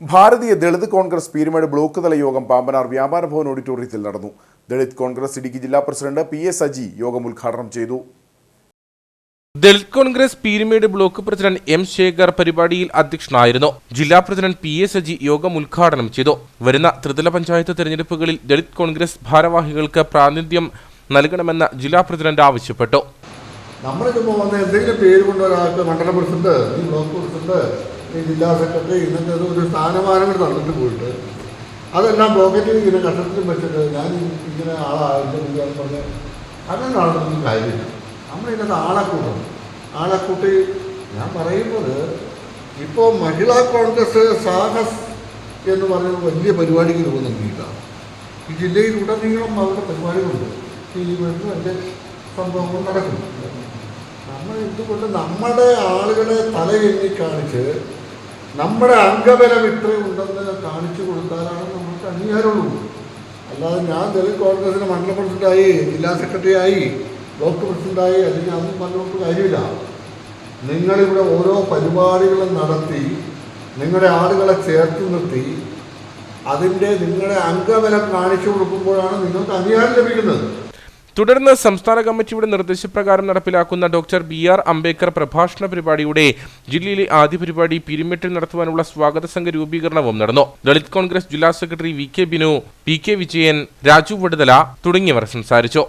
ഭാരതീയ Dalit Congress Peermade block തല യോഗം പാമ്പനാർ വ്യാപാര ഭവൻ ഓഡിറ്റോറിയത്തിൽ നടന്നു. ദളിത് കോൺഗ്രസ് ഇടുക്കി ജില്ലാ പ്രസിഡന്റ് പി എസ് അജി യോഗം ഉദ്ഘാടനം ചെയ്തു. Dalit Congress Peermade block president M Shekhar പരിപാടിയിൽ അധ്യക്ഷനായിരുന്നു. ജില്ലാ പ്രസിഡന്റ് പി എസ് അജി യോഗം ഉദ്ഘാടനം ചെയ്തു. വരുന്ന ത്രിതല പഞ്ചായത്ത് തെരഞ്ഞെടുപ്പുകളിൽ ദളിത് കോൺഗ്രസ് ഭാരവാഹികൾക്ക് പ്രാതിനിധ്യം നൽകണമെന്ന് ജില്ലാ പ്രസിഡന്റ് ആവശ്യപ്പെട്ടു. നമ്മൾ ചുമ്മാ വന്ന എന്തെങ്കിലും പേര് കൊണ്ട് ഒരാൾക്ക് മണ്ഡലം പ്രസിഡന്റ് ബ്ലോക്ക് പ്രസിഡന്റ് ജില്ലാ സെക്രട്ടറി ഇന്നത്തെ ഒരു- സ്ഥാനമാനങ്ങൾ തന്നിട്ട് പോയിട്ട് അതെല്ലാം പോക്കറ്റിൽ ഇങ്ങനെ കഷത്തിൽ വെച്ചിട്ട് ഞാൻ ഇങ്ങനെ ആളായിട്ട് അങ്ങനെ ആളൊന്നും കാര്യമില്ല. നമ്മളിതിനകത്ത് ആളെ കൂട്ടും ആളെ കൂട്ടി ഞാൻ പറയുന്നത് ഇപ്പോൾ മഹിളാ കോൺഗ്രസ് സാഹസ് എന്ന് പറയുന്ന വലിയ പരിപാടിക്ക് രൂപം നൽകിയിട്ടാണ് ഈ ജില്ലയിൽ ഉടനീളം അവരുടെ പരിപാടികളുണ്ട്. ഈ എന്റെ സംഭവങ്ങൾ നടക്കും നമ്മൾ എന്തുകൊണ്ട് നമ്മുടെ ആളുകളെ തലയെണ്ണി കാണിച്ച് നമ്മുടെ അംഗബലം ഇത്രയും ഉണ്ടെന്ന് കാണിച്ചു കൊടുത്താലാണ് നമുക്ക് അംഗീകാരമുള്ളൂ അല്ലാതെ ഞാൻ ദളിത് കോൺഗ്രസിന് മണ്ഡലം പ്രസിഡന്റായി ജില്ലാ സെക്രട്ടറി ആയി ബ്ലോക്ക് പ്രസിഡന്റായി അല്ലെങ്കിൽ അതൊന്നും പറഞ്ഞുകൊണ്ട് കാര്യമില്ല. നിങ്ങളിവിടെ ഓരോ പരിപാടികളും നടത്തി നിങ്ങളുടെ ആളുകളെ ചേർത്ത് നിർത്തി അതിന്റെ നിങ്ങളുടെ അംഗബലം കാണിച്ചു കൊടുക്കുമ്പോഴാണ് നിങ്ങൾക്ക് അംഗീകാരം ലഭിക്കുന്നത്. തുടർന്ന് സംസ്ഥാന കമ്മിറ്റിയുടെ നിർദ്ദേശപ്രകാരം നടപ്പിലാക്കുന്ന ഡോക്ടർ ബി ആർ അംബേദ്കർ പ്രഭാഷണ പരിപാടിയുടെ ജില്ലയിലെ ആദ്യ പരിപാടി പിരിമെട്ടിൽ നടത്തുവാനുള്ള സ്വാഗത സംഘ രൂപീകരണവും നടന്നു. ദളിത് കോൺഗ്രസ് ജില്ലാ secretary V K Binu P K Vijayan Raju Vaduthala തുടങ്ങിയവർ സംസാരിച്ചു.